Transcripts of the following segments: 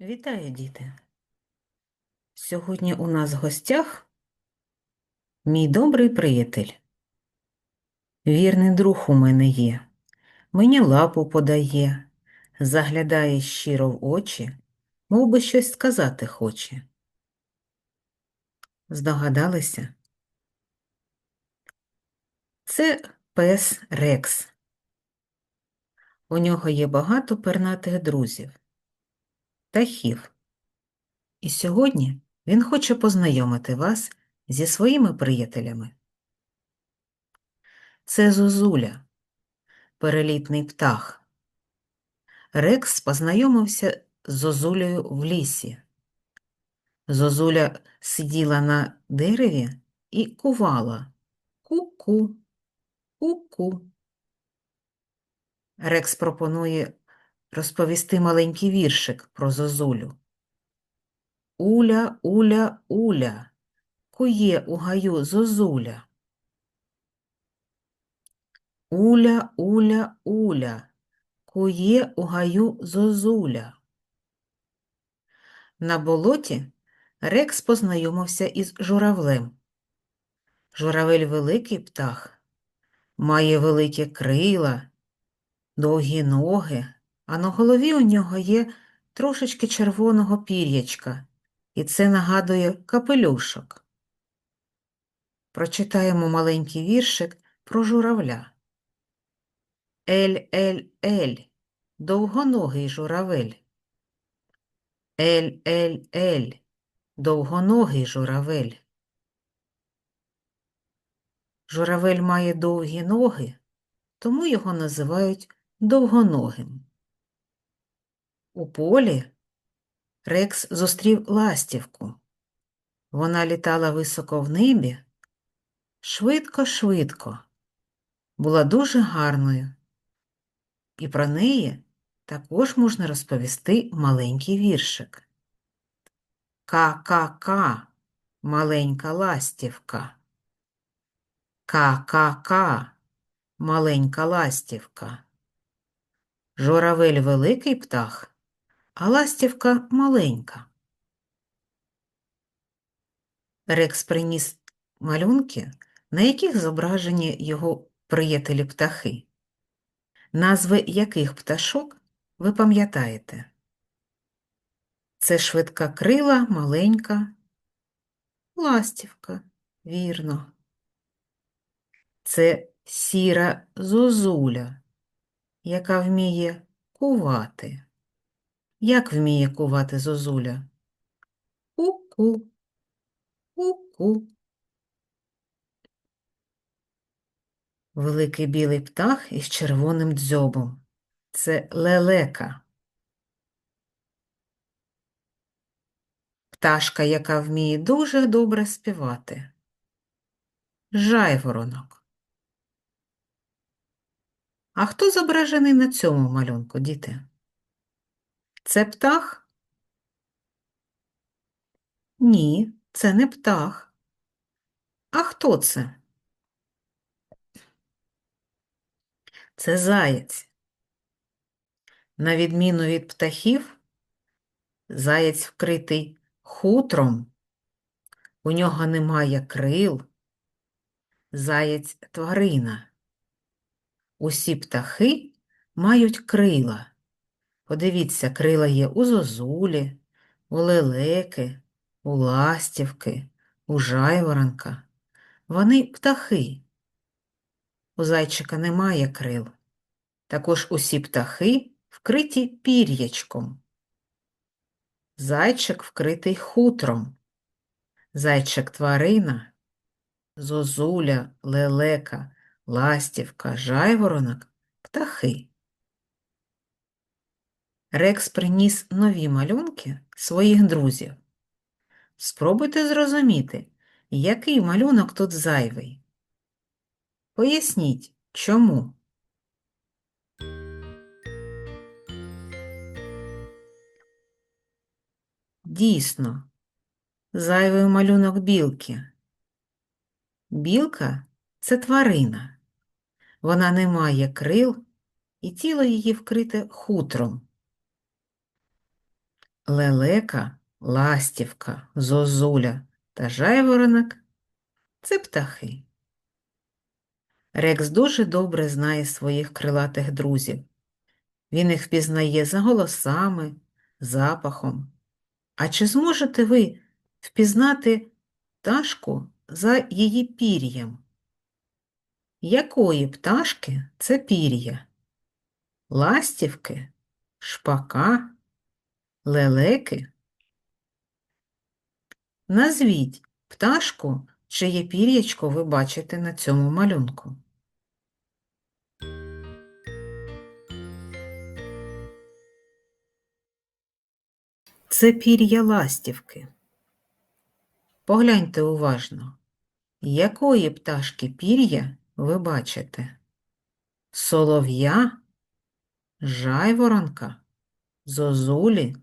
Вітаю, діти! Сьогодні у нас в гостях мій добрий приятель. Вірний друг у мене є, мені лапу подає, заглядає щиро в очі, мов би щось сказати хоче. Здогадалися? Це пес Рекс. У нього є багато пернатих друзів, птахів. І сьогодні він хоче познайомити вас зі своїми приятелями. Це Зозуля, перелітний птах. Рекс познайомився з Зозулею в лісі. Зозуля сиділа на дереві і кувала ку-ку, ку-ку. Рекс пропонує розповісти маленький віршик про Зозулю. Уля, уля, уля, кує у гаю Зозуля. Уля, уля, уля, кує у гаю зозуля. На болоті Рекс познайомився із журавлем. Журавель великий птах, має великі крила, довгі ноги, а на голові у нього є трошечки червоного пір'ячка, і це нагадує капелюшок. Прочитаємо маленький віршик про журавля. Ель, ель, ель, довгоногий журавель. Ель, ель, ель, довгоногий журавель. Журавель має довгі ноги, тому його називають довгоногим. У полі Рекс зустрів ластівку. Вона літала високо в небі, швидко-швидко, була дуже гарною і про неї також можна розповісти маленький віршик. Ка-ка-ка, маленька ластівка. Ка-ка-ка, маленька ластівка. Журавель великий птах, а ластівка маленька. Рекс приніс малюнки, на яких зображені його приятелі птахи. Назви яких пташок ви пам'ятаєте? Це швидка крила, маленька, ластівка, вірно. Це сіра зозуля, яка вміє кувати. Як вміє кувати зозуля? Ку-ку, ку-ку. Великий білий птах із червоним дзьобом. Це лелека. Пташка, яка вміє дуже добре співати. Жайворонок. А хто зображений на цьому малюнку, діти? Це птах? Ні, це не птах. А хто це? Це заєць. На відміну від птахів, заєць вкритий хутром, у нього немає крил, заєць тварина. Усі птахи мають крила. Подивіться, крила є у зозулі, у лелеки, у ластівки, у жайворонка. Вони птахи. У зайчика немає крил. Також усі птахи вкриті пір'ячком. Зайчик вкритий хутром. Зайчик тварина, зозуля, лелека, ластівка, жайворонок птахи. Рекс приніс нові малюнки своїх друзів. Спробуйте зрозуміти, який малюнок тут зайвий. Поясніть, чому. Дійсно, зайвий малюнок білки. Білка це тварина. Вона не має крил, і тіло її вкрите хутром. Лелека, ластівка, зозуля та жайворонок це птахи. Рекс дуже добре знає своїх крилатих друзів. Він їх впізнає за голосами, запахом. А чи зможете ви впізнати пташку за її пір'ям? Якої пташки це пір'я? Ластівки, шпака, лелеки? Назвіть пташку, чиє пір'ячко ви бачите на цьому малюнку. Це пір'я ластівки. Погляньте уважно, якої пташки пір'я ви бачите? Солов'я, жайворонка, зозулі.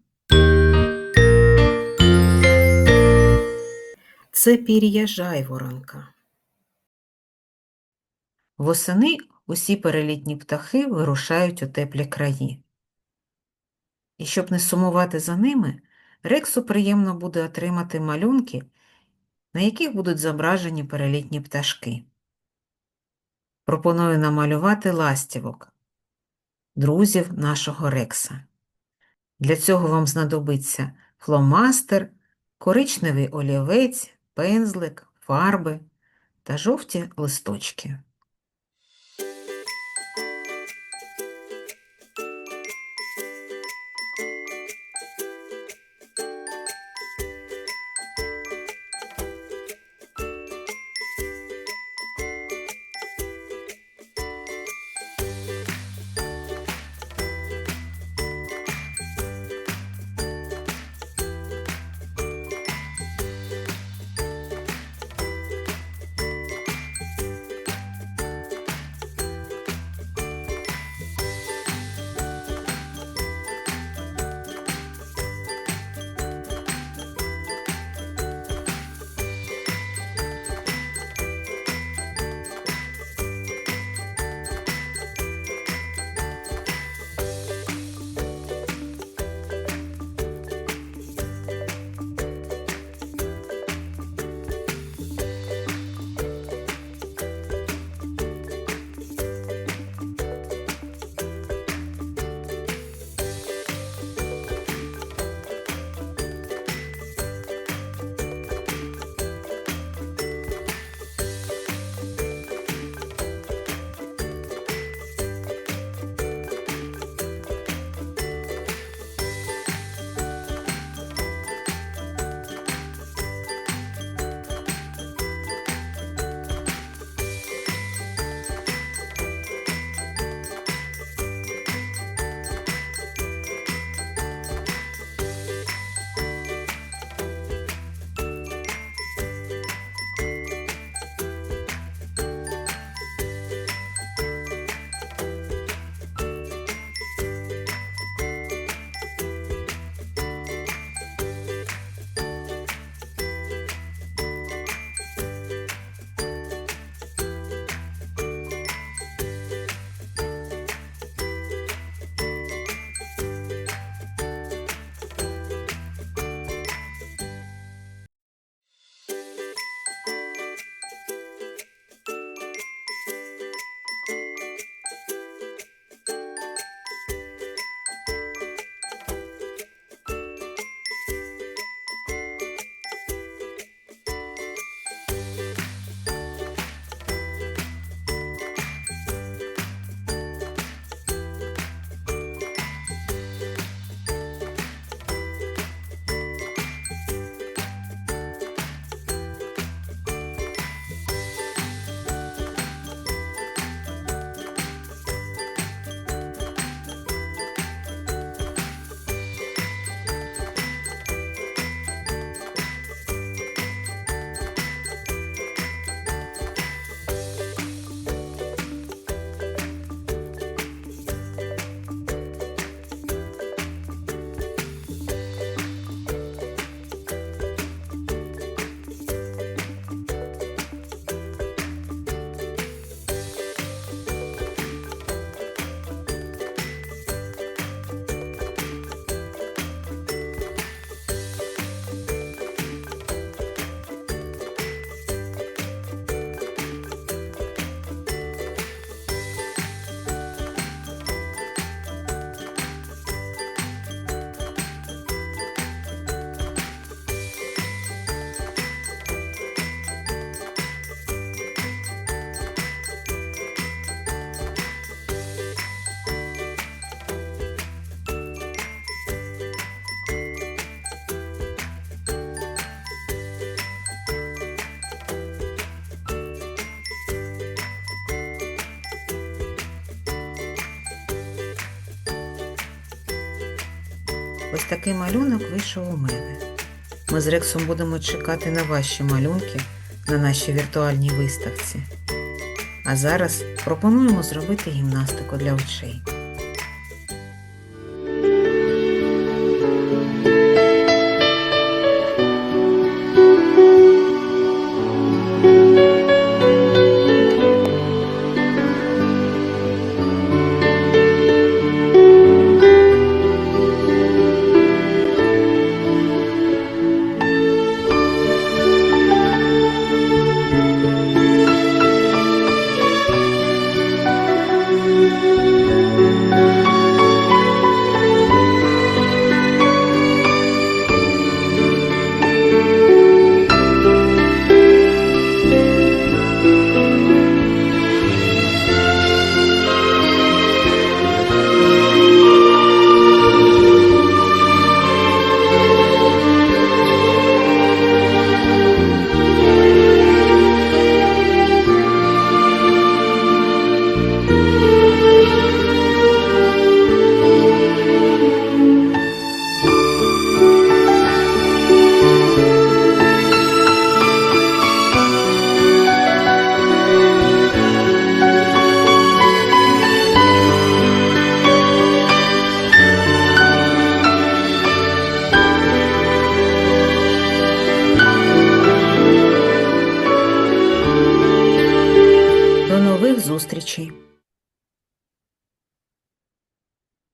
Це пір'я жайворонка. Восени усі перелітні птахи вирушають у теплі краї. І щоб не сумувати за ними, Рексу приємно буде отримати малюнки, на яких будуть зображені перелітні пташки. Пропоную намалювати ластівок, друзів нашого Рекса. Для цього вам знадобиться фломастер, коричневий олівець, пензлик, фарби та жовті листочки. Ось такий малюнок вийшов у мене. Ми з Рексом будемо чекати на ваші малюнки на нашій віртуальній виставці. А зараз пропонуємо зробити гімнастику для очей.